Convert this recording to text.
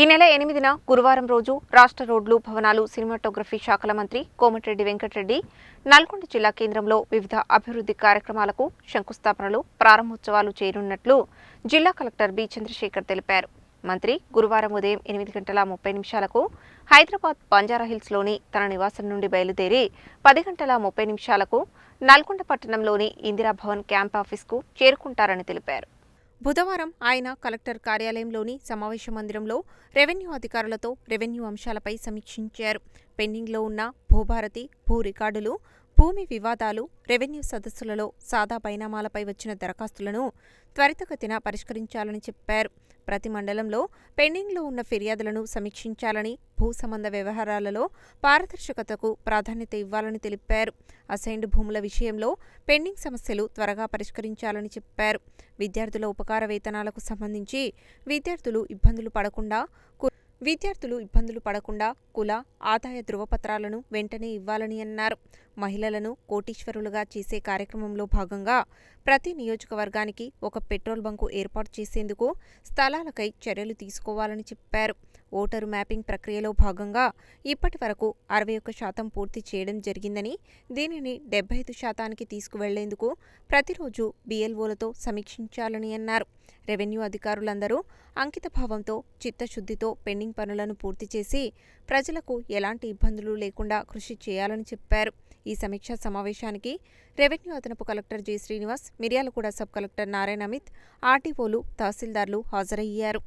ఈ నెల ఎనిమిదిన గురువారం రోజు రాష్ట్ర రోడ్లు భవనాలు సినిమాటోగ్రఫీ శాఖల మంత్రి కోమటిరెడ్డి వెంకటరెడ్డి నల్గొండ జిల్లా కేంద్రంలో వివిధ అభివృద్ధి కార్యక్రమాలకు శంకుస్థాపనలు ప్రారంభోత్సవాలు చేరున్నట్లు జిల్లా కలెక్టర్ బి. చంద్రశేఖర్ తెలిపారు. మంత్రి గురువారం ఉదయం ఎనిమిది గంటల ముప్పై నిమిషాలకు హైదరాబాద్ బంజారాహిల్స్లోని తన నివాసం నుండి బయలుదేరి పది గంటల ముప్పై నిమిషాలకు నల్గొండ పట్టణంలోని ఇందిరాభవన్ క్యాంప్ ఆఫీస్కు చేరుకుంటారని తెలిపారు. బుధవారం ఆయన కలెక్టర్ కార్యాలయంలోని సమావేశ మందిరంలో రెవెన్యూ అధికారులతో రెవెన్యూ అంశాలపై సమీక్షించారు. పెండింగ్లో ఉన్న భూభారతి భూ రికార్డులు భూమి వివాదాలు రెవెన్యూ సదస్సులలో సాదా పరిణామాలపై వచ్చిన దరఖాస్తులను త్వరితగతిన పరిష్కరించాలని చెప్పారు. ప్రతి మండలంలో పెండింగ్లో ఉన్న ఫిర్యాదులను సమీక్షించాలని భూ సంబంధ వ్యవహారాలలో పారదర్శకతకు ప్రాధాన్యత ఇవ్వాలని తెలిపారు. అసైన్డ్ భూముల విషయంలో పెండింగ్ సమస్యలు త్వరగా పరిష్కరించాలని చెప్పారు. విద్యార్థుల ఉపకార వేతనాలకు సంబంధించి విద్యార్థులు ఇబ్బందులు పడకుండా విద్యార్థులు ఇబ్బందులు పడకుండా కుల ఆదాయ ధృవపత్రాలను వెంటనే ఇవ్వాలని అన్నారు. మహిళలను కోటీశ్వరులుగా చేసే కార్యక్రమంలో భాగంగా ప్రతి నియోజకవర్గానికి ఒక పెట్రోల్ బంకు ఏర్పాటు చేసేందుకు స్థలాలకై చర్యలు తీసుకోవాలని చెప్పారు. ఓటరు మ్యాపింగ్ ప్రక్రియలో భాగంగా ఇప్పటి వరకు అరవై ఒక్క శాతం పూర్తి చేయడం జరిగిందని దీనిని డెబ్బై ఐదు శాతానికి తీసుకువెళ్ళేందుకు ప్రతిరోజు బీఎల్ఓలతో సమీక్షించాలని అన్నారు. రెవెన్యూ అధికారులందరూ అంకితభావంతో చిత్తశుద్ధితో పెండింగ్ పనులను పూర్తి చేసి ప్రజలకు ఎలాంటి ఇబ్బందులు లేకుండా కృషి చేయాలని చెప్పారు. ఈ సమీక్షా సమావేశానికి రెవెన్యూ అదనపు collector G Srinivas Miryalaguda sub collector Narayana Amit ఆర్టీఓలు తహసీల్దార్లు హాజరయ్యారు.